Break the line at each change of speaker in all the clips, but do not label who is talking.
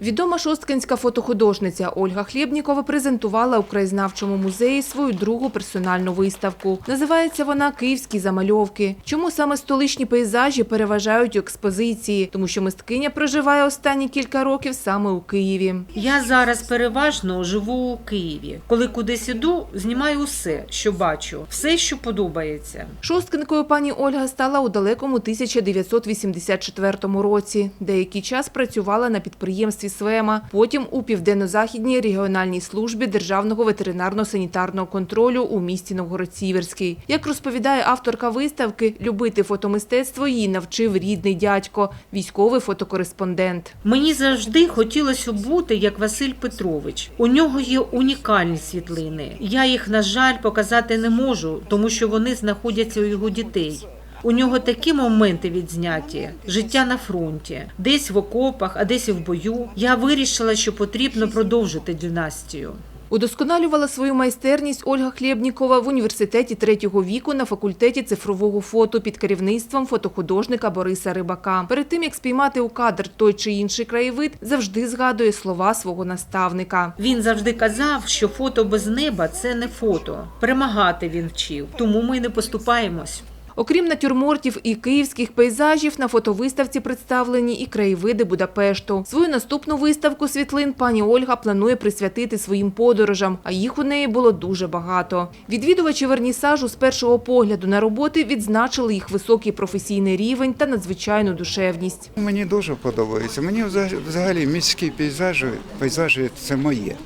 Відома шосткинська фотохудожниця Ольга Хлєбнікова презентувала у краєзнавчому музеї свою другу персональну виставку. Називається вона Київські замальовки. Чому саме столичні пейзажі переважають у експозиції? Тому що мисткиня проживає останні кілька років саме у Києві.
Я зараз переважно живу у Києві. Коли кудись іду, знімаю усе, що бачу, все, що подобається.
Шосткинкою пані Ольга стала у далекому 1984 році. Деякий час працювала на підприємстві СВЕМА, потім у Південно-Західній регіональній службі Державного ветеринарно-санітарного контролю у місті Новгород-Сіверський. Як розповідає авторка виставки, любити фотомистецтво її навчив рідний дядько, військовий фотокореспондент.
Мені завжди хотілося бути як Василь Петрович. У нього є унікальні світлини. Я їх, на жаль, показати не можу, тому що вони знаходяться у його дітей. У нього такі моменти відзняті життя на фронті, десь в окопах, а десь і в бою. Я вирішила, що потрібно продовжити династію.
Удосконалювала свою майстерність Ольга Хлєбнікова в університеті третього віку на факультеті цифрового фото під керівництвом фотохудожника Бориса Рибака. Перед тим як спіймати у кадр той чи інший краєвид, завжди згадує слова свого наставника.
Він завжди казав, що фото без неба це не фото. Перемагати він вчив, тому ми не поступаємось.
Окрім натюрмортів і київських пейзажів, на фотовиставці представлені і краєвиди Будапешту. Свою наступну виставку світлин пані Ольга планує присвятити своїм подорожам, а їх у неї було дуже багато. Відвідувачі вернісажу з першого погляду на роботи відзначили їх високий професійний рівень та надзвичайну душевність.
Мені дуже подобається. Мені взаг- взагалі міські пейзажі, пейзажі це моє.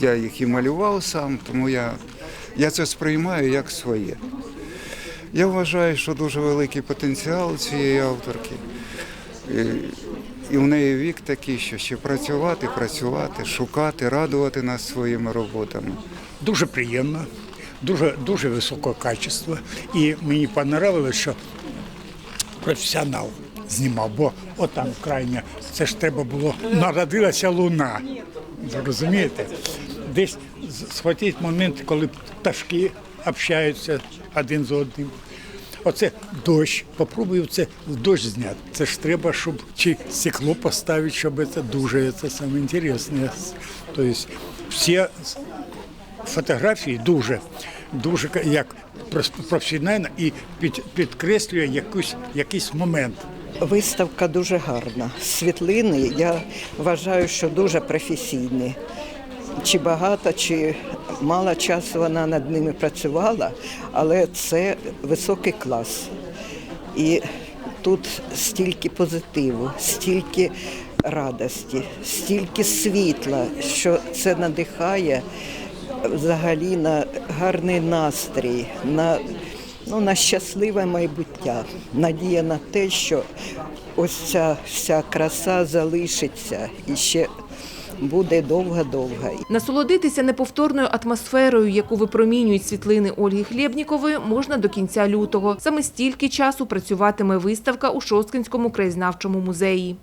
Я їх і малював сам, тому я, я це сприймаю як своє. Я вважаю, що дуже великий потенціал цієї авторки. І, і в неї вік такий, що ще працювати, працювати, шукати, радувати нас своїми роботами.
дуже приємно, дуже, дуже високого качества. І мені понравилось, що професіонал знімав, бо отам крайня, це ж треба було, народилася луна. Розумієте? Десь схватить момент, коли пташки общаються один з одним. Оце дощ. Попробую це в дощ зняти. Це ж треба, щоб чи стекло поставити, щоб це дуже це саме інтересне. Тобто всі фотографії дуже, дуже як професіонально і під, підкреслює якусь, якийсь момент.
Виставка дуже гарна. Світлини я вважаю, що дуже професійні. Чи багато, чи мало часу вона над ними працювала, але це високий клас. І тут стільки позитиву, стільки радості, стільки світла, що це надихає взагалі на гарний настрій, на, ну, на щасливе майбуття. Надія на те, що ось ця вся краса залишиться і ще буде довга-довга.
Насолодитися неповторною атмосферою, яку випромінюють світлини Ольги Хлєбнікової, можна до кінця лютого. Саме стільки часу працюватиме виставка у Шосткинському краєзнавчому музеї.